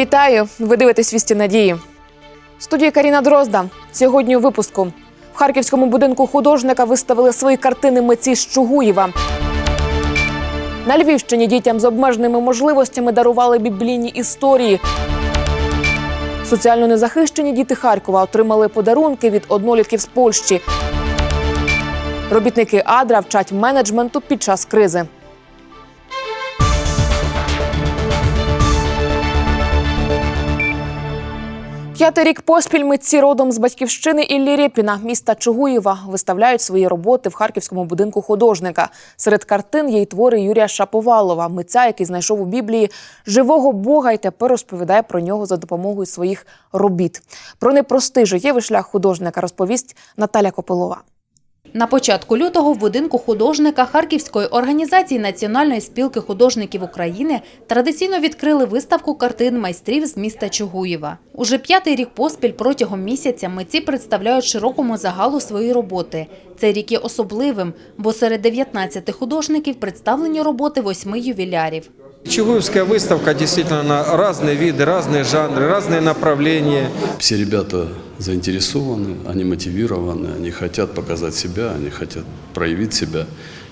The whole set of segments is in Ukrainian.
Вітаю! Ви дивитесь вісті надії. В студії Каріна Дрозда. Сьогодні у випуску в харківському будинку художника виставили свої картини митці з Чугуєва. На Львівщині дітям з обмеженими можливостями дарували біблійні історії. Соціально незахищені діти Харкова отримали подарунки від однолітків з Польщі. Робітники Адра вчать менеджменту під час кризи. П'ятий рік поспіль митці родом з батьківщини Іллі Рєпіна, міста Чугуєва, виставляють свої роботи в харківському будинку художника. Серед картин є й твори Юрія Шаповалова, митця, який знайшов у Біблії живого Бога і тепер розповідає про нього за допомогою своїх робіт. Про непростий життєвий шлях художника розповість Наталя Копилова. На початку лютого в будинку художника Харківської організації Національної спілки художників України традиційно відкрили виставку картин майстрів з міста Чугуєва. Уже п'ятий рік поспіль протягом місяця митці представляють широкому загалу свої роботи. Цей рік є особливим, бо серед 19 художників представлені роботи восьми ювілярів. Чугуевская выставка действительно на разные виды, разные жанры, разные направления. Все ребята заинтересованы, они мотивированы, они хотят показать себя, они хотят проявить себя.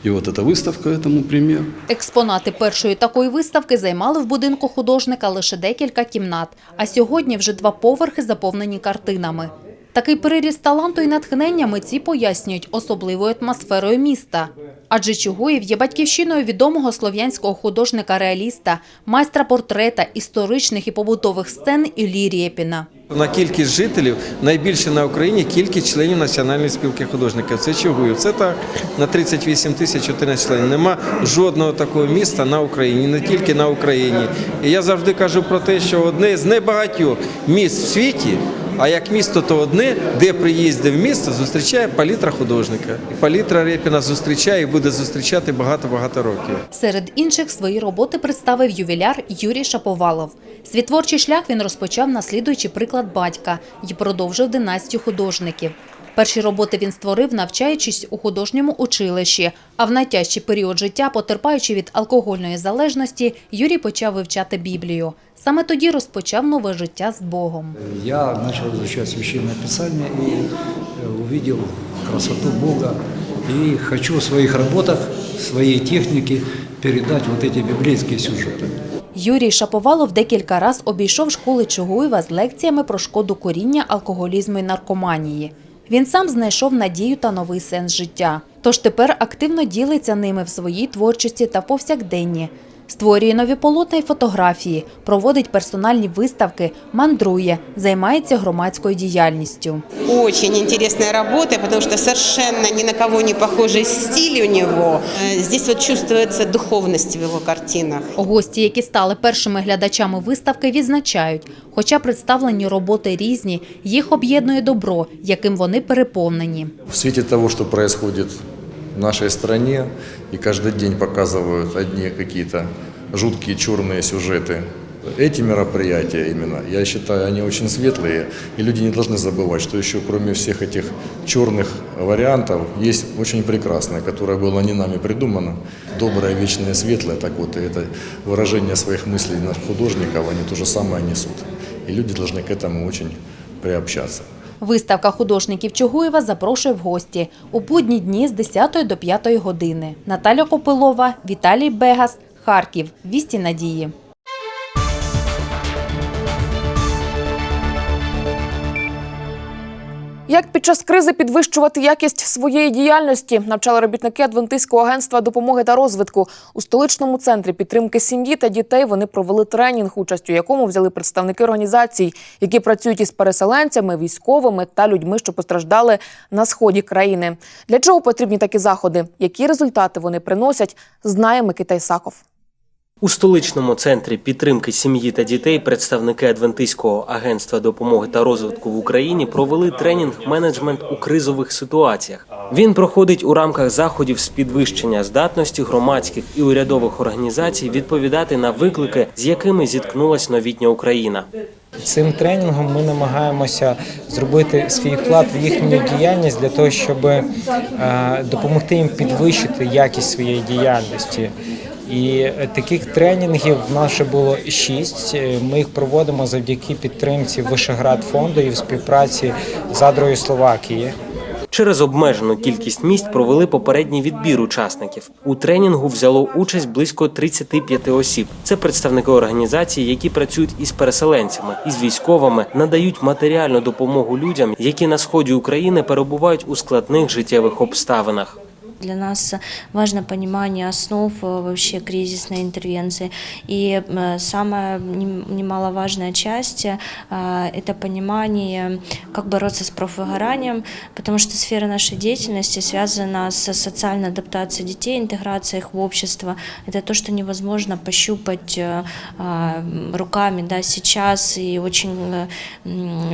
И вот эта выставка этому пример. Експонати першої такої виставки займали в будинку художника лише декілька кімнат, а сьогодні вже два поверхи заповнені картинами. Такий переріст таланту і натхнення митці пояснюють особливою атмосферою міста. Адже Чугуїв є батьківщиною відомого слов'янського художника-реаліста, майстра портрета, історичних і побутових сцен Іллі Рєпіна. На кількість жителів найбільше на Україні кількість членів Національної спілки художників. Це Чугуїв. Це так на 38 тисяч 14 членів. Нема жодного такого міста на Україні, не тільки на Україні. І я завжди кажу про те, що одне з небагатьох міст в світі. А як місто, то одне, де приїздив місто, зустрічає палітра художника. Палітра Репіна зустрічає і буде зустрічати багато-багато років. Серед інших свої роботи представив ювіляр Юрій Шаповалов. Свій творчий шлях він розпочав, наслідуючи приклад батька, і продовжив династію художників. Перші роботи він створив, навчаючись у художньому училищі. А в найтяжчий період життя, потерпаючи від алкогольної залежності, Юрій почав вивчати Біблію. Саме тоді розпочав нове життя з Богом. Я начал изучать Священное Писание и э, увидел красоту Бога. И хочу в своих работах, в своей технике передать вот эти библейские сюжеты. Юрій Шаповалов декілька раз обійшов школи Чугуєва з лекціями про шкоду коріння, алкоголізму і наркоманії. Він сам знайшов надію та новий сенс життя. Тож тепер активно ділиться ними в своїй творчості та повсякденні. Створює нові полотна й фотографії, проводить персональні виставки, мандрує, займається громадською діяльністю. Очень интересная работа, потому что совершенно ни на кого не похожий стиль у него. Э, Здесь вот чувствуется духовность в его картинах. Гості, які стали першими глядачами виставки, відзначають, хоча представлені роботи різні, їх об'єднує добро, яким вони переповнені. В свете того, что происходит в нашей стране, и каждый день показывают одни какие-то жуткие черные сюжеты, эти мероприятия именно, я считаю, они очень светлые, и люди не должны забывать, что еще кроме всех этих черных вариантов есть очень прекрасное, которое было не нами придумано, доброе, вечное, светлое, так вот, и это выражение своих мыслей на художников, они то же самое несут, и люди должны к этому очень приобщаться. Виставка художників Чугуєва запрошує в гості у будні дні з 10 до 5 години. Наталя Копилова, Віталій Бегас, Харків. Вісті надії. Як під час кризи підвищувати якість своєї діяльності, навчали робітники Адвентистського агентства допомоги та розвитку у столичному центрі підтримки сім'ї та дітей. Вони провели тренінг, участь у якому взяли представники організацій, які працюють із переселенцями, військовими та людьми, що постраждали на сході країни. Для чого потрібні такі заходи? Які результати вони приносять? Знає Микита Ісаков. У столичному центрі підтримки сім'ї та дітей представники Адвентистського агентства допомоги та розвитку в Україні провели тренінг менеджмент у кризових ситуаціях. Він проходить у рамках заходів з підвищення здатності громадських і урядових організацій відповідати на виклики, з якими зіткнулась новітня Україна. Цим тренінгом ми намагаємося зробити свій вклад в їхню діяльність для того, щоб е, допомогти їм підвищити якість своєї діяльності. І е, таких тренінгів в нас було шість. Е, Ми їх проводимо завдяки підтримці Вишеград фонду і в співпраці з Адрою Словакії. Через обмежену кількість місць провели попередній відбір учасників. У тренінгу взяло участь близько 35 осіб. Це представники організацій, які працюють із переселенцями, із військовими, надають матеріальну допомогу людям, які на сході України перебувають у складних життєвих обставинах. Для нас важно понимание основ э, вообще кризисной интервенции. И э, самая нем- немаловажная часть э, – это понимание, как бороться с профвыгоранием, потому что сфера нашей деятельности связана с социальной адаптацией детей, интеграцией их в общество. Это то, что невозможно пощупать руками да, сейчас, и очень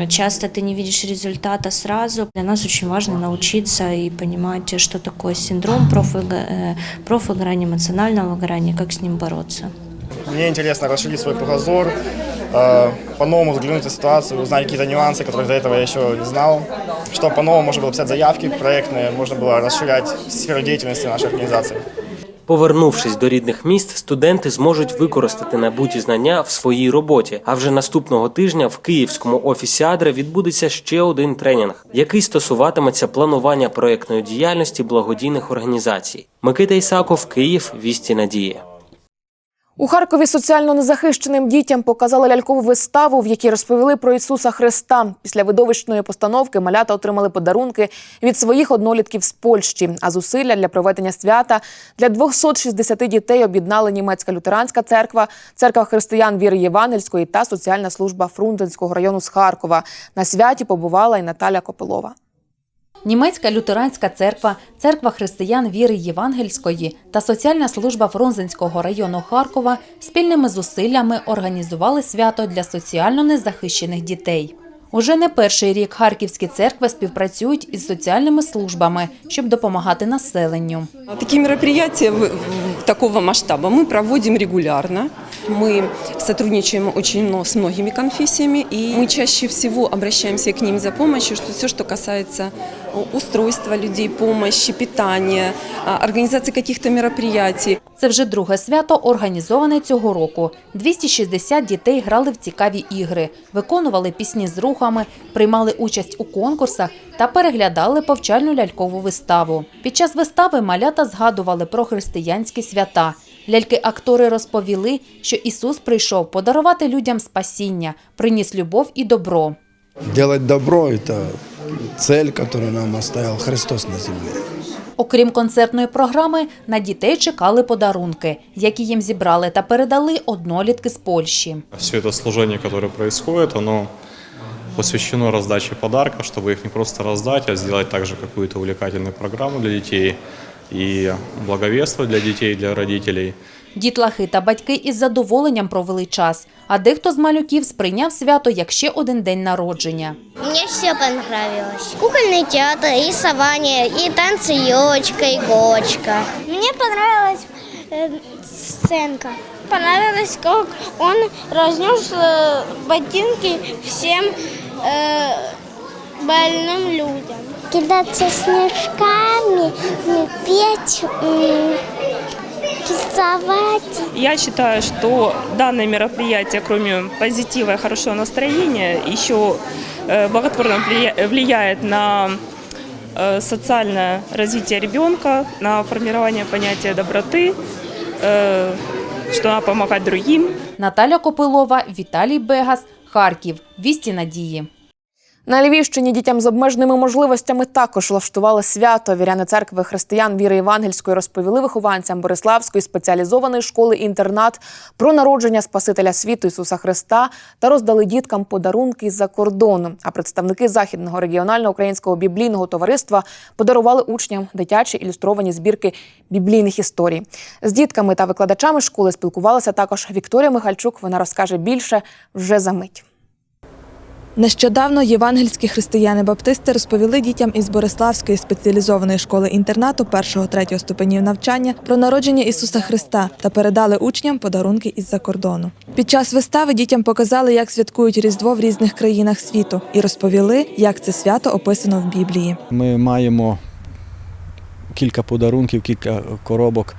часто ты не видишь результата сразу. Для нас очень важно научиться и понимать, что такое синдром профвыго- э, профвыгорания, эмоционального выгорания, как с ним бороться. Мне интересно расширить свой кругозор, э, по-новому взглянуть на ситуацию, узнать какие-то нюансы, которые до этого я еще не знал, чтобы по-новому можно было писать заявки проектные, можно было расширять сферу деятельности нашей организации. Повернувшись до рідних міст, студенти зможуть використати набуті знання в своїй роботі. А вже наступного тижня в київському офісі Адра відбудеться ще один тренінг, який стосуватиметься планування проєктної діяльності благодійних організацій. Микита Ісаков, Київ, Вісті Надії. У Харкові соціально незахищеним дітям показали лялькову виставу, в якій розповіли про Ісуса Христа. Після видовищної постановки малята отримали подарунки від своїх однолітків з Польщі. А зусилля для проведення свята для 260 дітей об'єднали німецька лютеранська церква, церква християн віри Євангельської та соціальна служба Фрунзенського району з Харкова. На святі побувала і Наталя Копилова. Німецька лютеранська церква, церква християн віри Євангельської та соціальна служба Фрунзенського району Харкова спільними зусиллями організували свято для соціально незахищених дітей. Уже не перший рік харківські церкви співпрацюють із соціальними службами, щоб допомагати населенню. Такие мероприятия в- в- такого масштаба мы проводим регулярно. Мы сотрудничаем очень много с многими конфессиями, и мы чаще всего обращаемся к ним за помощью, что все, что касается о, устройства людей, помощи, питания, а, организации каких-то мероприятий. Це вже друге свято, організоване цього року. 260 дітей грали в цікаві ігри, виконували пісні з рухами, приймали участь у конкурсах та переглядали повчальну лялькову виставу. Під час вистави малята згадували про християнські свята. Ляльки-актори розповіли, що Ісус прийшов подарувати людям спасіння, приніс любов і добро. Делать добро – это цель, которую нам оставил Христос на земле. Окрім концертної програми, на дітей чекали подарунки, які їм зібрали та передали однолітки з Польщі. Все это служение, которое происходит, оно посвящено раздаче подарка, чтобы их не просто раздать, а сделать также какую-то увлекательную программу для детей и благовество для детей, для родителей. Дітлахи та батьки із задоволенням провели час, а дехто з малюків сприйняв свято як ще один день народження. Мне все понравилось. Кукольный театр, рисование, и танцы елочка, и иголочка. Мне понравилась э, сценка. Понравилось, как он разнес э, ботинки всем э, больным людям. Кидаться снежками, петь, рисовать. Я считаю, что данное мероприятие, кроме позитива и хорошего настроения, еще э, благотворно влия- влияет на э, социальное развитие ребенка, на формирование понятия доброты, э, что надо помогать другим. Наталя Копилова, Віталій Бегас, Харків. Вісті надії. На Львівщині дітям з обмеженими можливостями також влаштували свято. Віряни церкви християн віри Євангельської розповіли вихованцям Бориславської спеціалізованої школи інтернат про народження Спасителя світу Ісуса Христа та роздали діткам подарунки з-за кордону. А представники західного регіонального українського біблійного товариства подарували учням дитячі ілюстровані збірки біблійних історій. З дітками та викладачами школи спілкувалася також Вікторія Михальчук. Вона розкаже більше вже за мить. Нещодавно євангельські християни-баптисти розповіли дітям із Бориславської спеціалізованої школи інтернату 1-3 ступенів навчання про народження Ісуса Христа та передали учням подарунки із-за кордону. Під час вистави дітям показали, як святкують Різдво в різних країнах світу, і розповіли, як це свято описано в Біблії. Ми маємо кілька подарунків, кілька коробок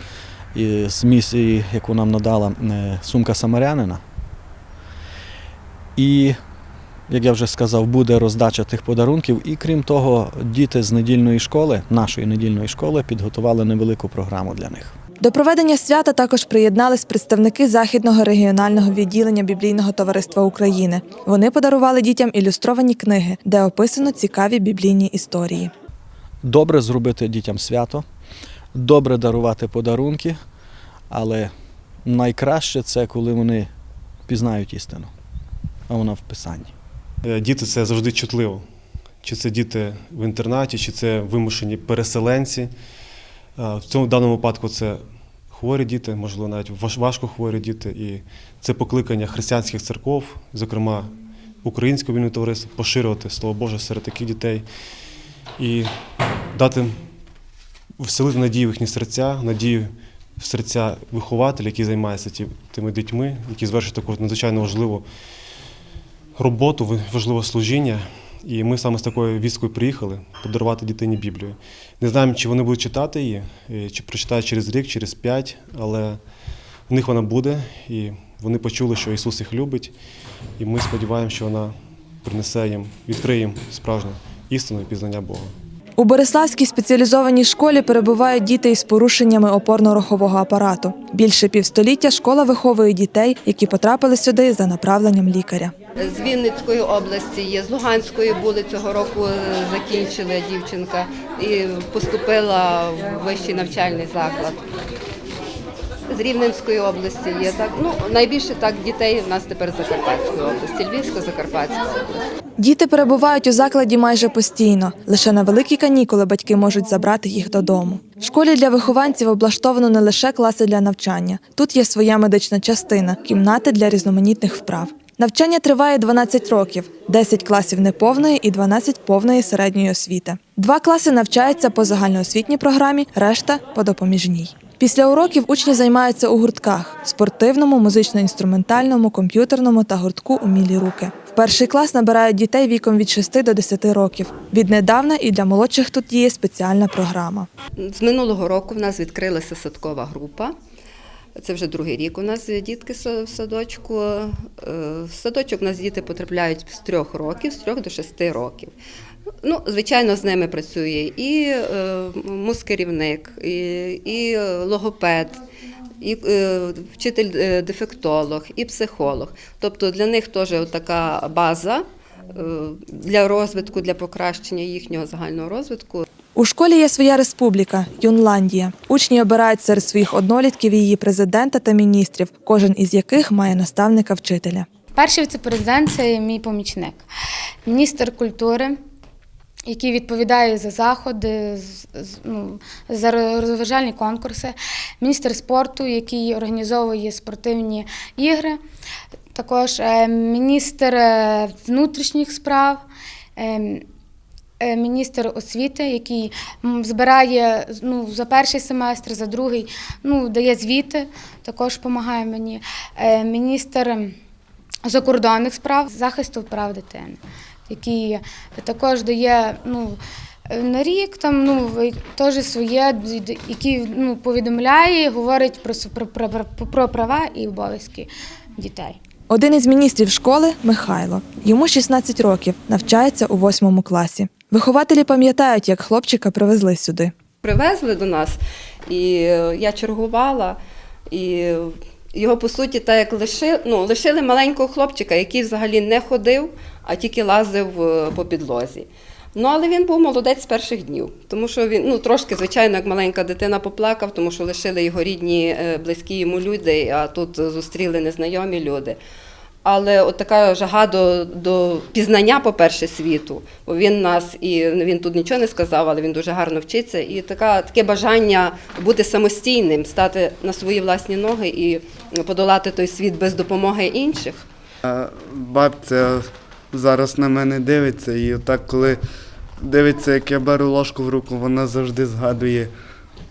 з місії, яку нам надала е, сумка самарянина. І, як я вже сказав, буде роздача тих подарунків. І крім того, діти з недільної школи, нашої недільної школи, підготували невелику програму для них. До проведення свята також приєднались представники західного регіонального відділення біблійного товариства України. Вони подарували дітям ілюстровані книги, де описано цікаві біблійні історії. Добре зробити дітям свято, добре дарувати подарунки, але найкраще це коли вони пізнають істину, а вона в Писанні. Е, Діти це завжди чутливо. Чи це діти в інтернаті, чи це вимушені переселенці. Е, В цьому даному випадку це хворі діти, можливо, навіть важко хворі діти. І це покликання християнських церков, зокрема українського вільного товариства, поширювати Слово Боже серед таких дітей і дати вселити надію в їхні серця, надію в серця вихователів, які займаються ті- тими дітьми, які звершують таку надзвичайно важливу роботу, важливе служіння. І ми саме з такою вісткою приїхали подарувати дитині Біблію. Не знаємо, чи вони будуть читати її, е, чи прочитають через рік, через п'ять, але в них вона буде, і вони почули, що Ісус їх любить. І ми сподіваємося, що вона принесе їм, відкриє їм справжню істину і пізнання Бога. У Бориславській спеціалізованій школі перебувають діти із порушеннями опорно-рухового апарату. Більше півстоліття школа виховує дітей, які потрапили сюди за направленням лікаря. З Вінницької області є, з Луганської були цього року е, закінчила дівчинка і поступила в вищий навчальний заклад. З Рівненської області є так. Ну найбільше так дітей в нас тепер з Закарпатської області, Львівсько-Закарпатська область. Діти перебувають у закладі майже постійно. Лише на великі канікули батьки можуть забрати їх додому. В школі для вихованців облаштовано не лише класи для навчання. Тут є своя медична частина, кімнати для різноманітних вправ. Навчання триває 12 років, 10 класів неповної і 12 повної середньої освіти. Два класи навчаються по загальноосвітній програмі, решта по допоміжній. Після уроків учні займаються у гуртках спортивному, музично-інструментальному, комп'ютерному та гуртку Умілі руки. В перший клас набирають дітей віком від 6 до 10 років. Віднедавна і для молодших тут діє спеціальна програма. З минулого року в нас відкрилася садкова група. Це вже другий рік у нас дітки в садочку. Е, В садочок у нас діти потрапляють з трьох років, з трьох до шести років. Ну, звичайно, з ними працює і е, мускерівник, і, і логопед, і е, вчитель-дефектолог, і психолог. Тобто для них теж така база е, для розвитку, для покращення їхнього загального розвитку. У школі є своя республіка Юнландія. Учні обирають серед своїх однолітків її президента та міністрів, кожен із яких має наставника вчителя. Перший віце-президент це мій помічник, міністр культури, який відповідає за заходи, ну, за розважальні конкурси, міністр спорту, який організовує спортивні ігри, також е, міністр е, внутрішніх справ. Е, Міністр освіти, який збирає ну, за перший семестр, за другий, ну, дає звіти, також допомагає мені. Е, Міністр закордонних справ, захисту прав дитини, який також дає ну, е, на рік там ну, теж своє, який ну, повідомляє, говорить про, про, про, про права і обов'язки дітей. Один із міністрів школи Михайло. Йому 16 років, навчається у восьмому класі. Вихователі пам'ятають, як хлопчика привезли сюди. Привезли до нас, і е, я чергувала, і його, по суті, так як лишили, ну, лишили маленького хлопчика, який взагалі не ходив, а тільки лазив е, по підлозі. Ну, але він був молодець з перших днів, тому що він ну трошки, звичайно, як маленька дитина поплакав, тому що лишили його рідні, е, близькі йому люди, а тут зустріли незнайомі люди. Але от така жага до, до пізнання, по-перше, світу, бо він нас і він тут нічого не сказав, але він дуже гарно вчиться. І така, таке бажання бути самостійним, стати на свої власні ноги і подолати той світ без допомоги інших. Бабця зараз на мене дивиться, і отак, коли дивиться, як я беру ложку в руку, вона завжди згадує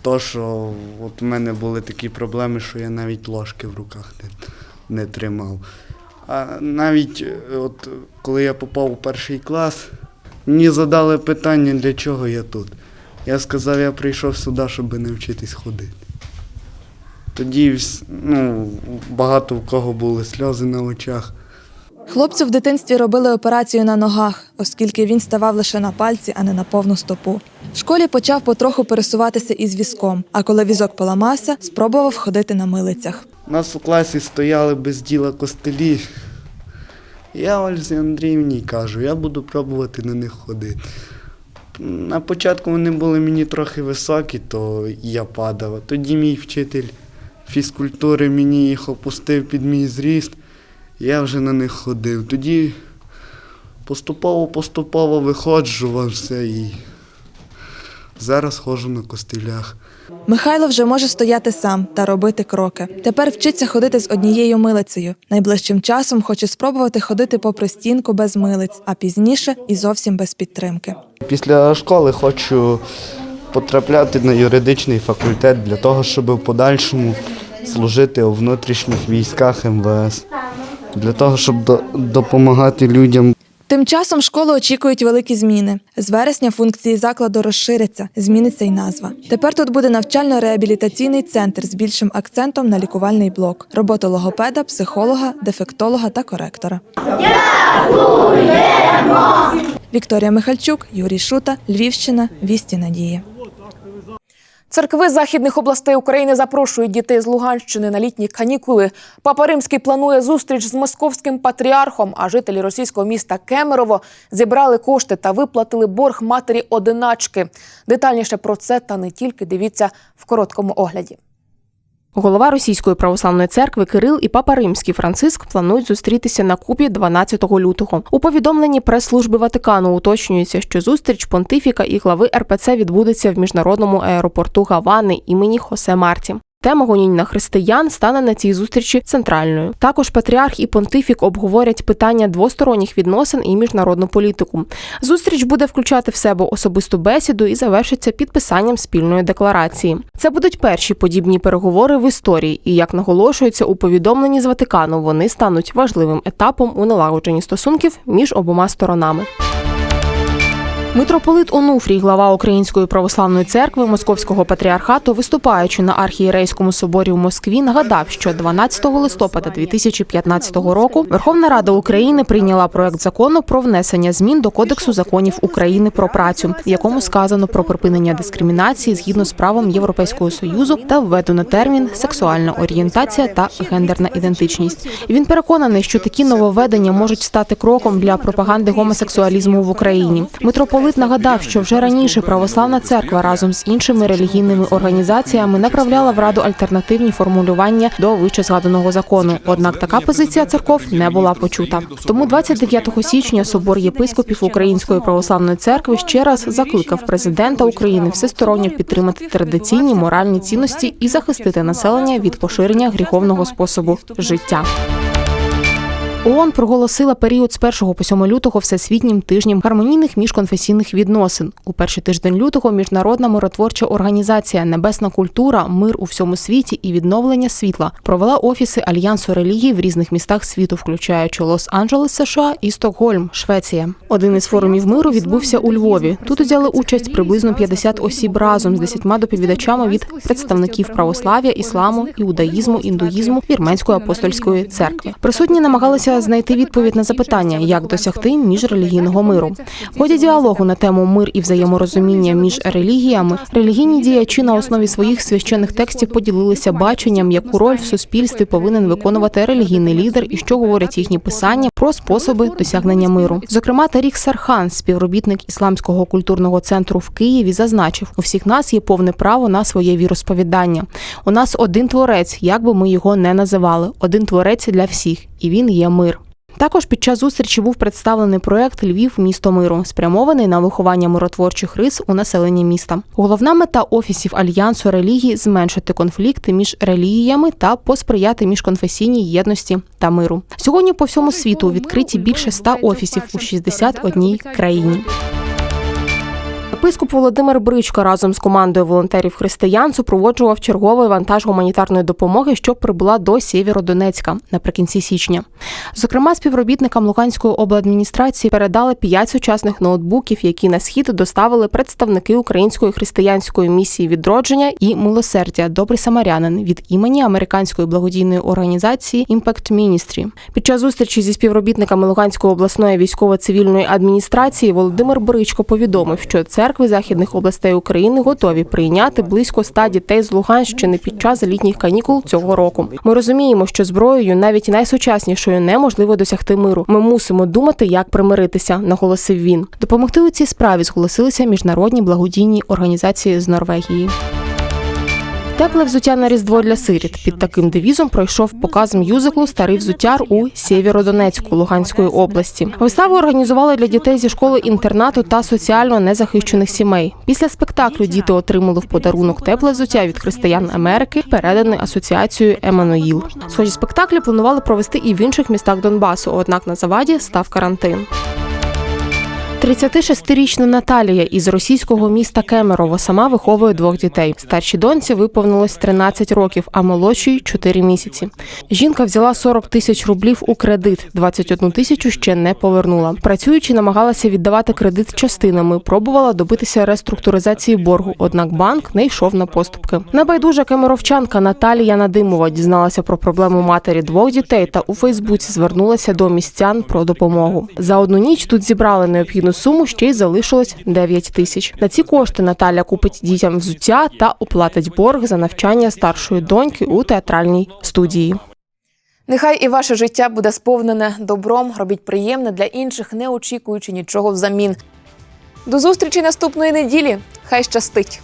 то, що от в мене були такі проблеми, що я навіть ложки в руках не, не тримав. А навіть е, от коли я попав у перший клас, мені задали питання, для чого я тут. Я сказав, я прийшов сюди, щоб не вчитись ходити. Тоді ну, багато в кого були сльози на очах. Хлопцю в дитинстві робили операцію на ногах, оскільки він ставав лише на пальці, а не на повну стопу. В школі почав потроху пересуватися із візком, а коли візок поламався, спробував ходити на милицях. У нас у класі стояли без діла костелі. Я Ользі Андріївні кажу, я буду пробувати на них ходити. На початку вони були мені трохи високі, то я падав. Тоді мій вчитель фізкультури мені їх опустив під мій зріст, я вже на них ходив. Тоді поступово-поступово виходжу во все і зараз ходжу на костелях. Михайло вже може стояти сам та робити кроки. Тепер вчиться ходити з однією милицею. Найближчим часом хоче спробувати ходити попри стінку без милиць, а пізніше і зовсім без підтримки. Після школи хочу потрапляти на юридичний факультет для того, щоб в подальшому служити у внутрішніх військах МВС, для того, щоб до- допомагати людям. Тим часом школи очікують великі зміни. З вересня функції закладу розширяться, зміниться й назва. Тепер тут буде навчально-реабілітаційний центр з більшим акцентом на лікувальний блок, роботу логопеда, психолога, дефектолога та коректора. Вікторія Михальчук, Юрій Шута, Львівщина, Вісті Надії. Церкви західних областей України запрошують дітей з Луганщини на літні канікули. Папа Римський планує зустріч з московським патріархом, а жителі російського міста Кемерово зібрали кошти та виплатили борг матері одиначки. Детальніше про це та не тільки дивіться в короткому огляді. Голова Російської православної церкви Кирил і папа Римський Франциск планують зустрітися на Кубі 12 лютого. У повідомленні прес-служби Ватикану уточнюється, що зустріч понтифіка і глави РПЦ відбудеться в міжнародному аеропорту Гавани імені Хосе Марті. Тема гонінь на християн стане на цій зустрічі центральною. Також патріарх і понтифік обговорять питання двосторонніх відносин і міжнародну політику. Зустріч буде включати в себе особисту бесіду і завершиться підписанням спільної декларації. Це будуть перші подібні переговори в історії, і як наголошується у повідомленні з Ватикану, вони стануть важливим етапом у налагодженні стосунків між обома сторонами. Митрополит Онуфрій, глава Української православної церкви Московського патріархату, виступаючи на архієрейському соборі в Москві, нагадав, що 12 листопада 2015 року Верховна Рада України прийняла проект закону про внесення змін до Кодексу законів України про працю, в якому сказано про припинення дискримінації згідно з правом Європейського союзу та введено термін сексуальна орієнтація та гендерна ідентичність. Він переконаний, що такі нововведення можуть стати кроком для пропаганди гомосексуалізму в Україні. Митрополит нагадав, що вже раніше православна церква разом з іншими релігійними організаціями направляла в раду альтернативні формулювання до вище згаданого закону. Однак така позиція церков не була почута. Тому 29 січня собор єпископів Української православної церкви ще раз закликав президента України всесторонньо підтримати традиційні моральні цінності і захистити населення від поширення гріховного способу життя. ООН проголосила період з 1 по 7 лютого всесвітнім тижнем гармонійних міжконфесійних відносин. У перший тиждень лютого міжнародна миротворча організація Небесна культура, мир у всьому світі і відновлення світла провела офіси альянсу релігій в різних містах світу, включаючи Лос-Анджелес, США і Стокгольм, Швеція. Один із форумів миру відбувся у Львові. Тут взяли участь приблизно 50 осіб разом з 10 доповідачами від представників православ'я, ісламу, іудаїзму, індуїзму, вірменської апостольської церкви. Присутні намагалися знайти відповідь на запитання, як досягти міжрелігійного миру. В ході діалогу на тему мир і взаєморозуміння між релігіями релігійні діячі на основі своїх священних текстів поділилися баченням, яку роль в суспільстві повинен виконувати релігійний лідер і що говорять їхні писання про способи досягнення миру. Зокрема, Тарік Сархан, співробітник ісламського культурного центру в Києві, зазначив: у всіх нас є повне право на своє віросповідання. У нас один творець, як би ми його не називали, один творець для всіх, і він є мир. Також під час зустрічі був представлений проект Львів місто миру, спрямований на виховання миротворчих рис у населенні міста. Головна мета офісів альянсу релігії зменшити конфлікти між релігіями та посприяти міжконфесійній єдності та миру. Сьогодні по всьому світу відкриті більше 100 офісів у 61 країні. Єпископ Володимир Бричко разом з командою волонтерів християн супроводжував черговий вантаж гуманітарної допомоги, що прибула до Сєвєродонецька наприкінці січня. Зокрема, співробітникам Луганської обладміністрації передали п'ять сучасних ноутбуків, які на схід доставили представники Української християнської місії відродження і милосердя Добрий самарянин від імені американської благодійної організації Impact Ministry. Під час зустрічі зі співробітниками Луганської обласної військово-цивільної адміністрації Володимир Бричко повідомив, що церкви західних областей України готові прийняти близько ста дітей з Луганщини під час літніх канікул цього року. Ми розуміємо, що зброєю, навіть найсучаснішою, неможливо досягти миру. Ми мусимо думати, як примиритися, наголосив він. Допомогти у цій справі зголосилися міжнародні благодійні організації з Норвегії. Тепле взуття на різдво для сиріт. Під таким девізом пройшов показ мюзиклу Старий взуттяр у Сєвєродонецьку Луганської області. Виставу організували для дітей зі школи інтернату та соціально незахищених сімей. Після спектаклю діти отримали в подарунок тепле взуття від християн Америки, передане асоціацією Еммануїл. Схожі спектаклі планували провести і в інших містах Донбасу. Однак на заваді став карантин. 36-річна Наталія із російського міста Кемерово сама виховує двох дітей. Старшій доньці виповнилось 13 років, а молодшій 4 місяці. Жінка взяла 40 тисяч рублів у кредит, 21 тисячу ще не повернула. Працюючи, намагалася віддавати кредит частинами, пробувала добитися реструктуризації боргу. Однак банк не йшов на поступки. Небайдужа кемеровчанка Наталія Надимова дізналася про проблему матері двох дітей та у Фейсбуці звернулася до містян про допомогу. За одну ніч тут зібрали необхідну суму, ще й залишилось 9 тисяч. На ці кошти Наталя купить дітям взуття та оплатить борг за навчання старшої доньки у театральній студії. Нехай і ваше життя буде сповнене добром, робіть приємне для інших, не очікуючи нічого взамін. До зустрічі наступної неділі. Хай щастить!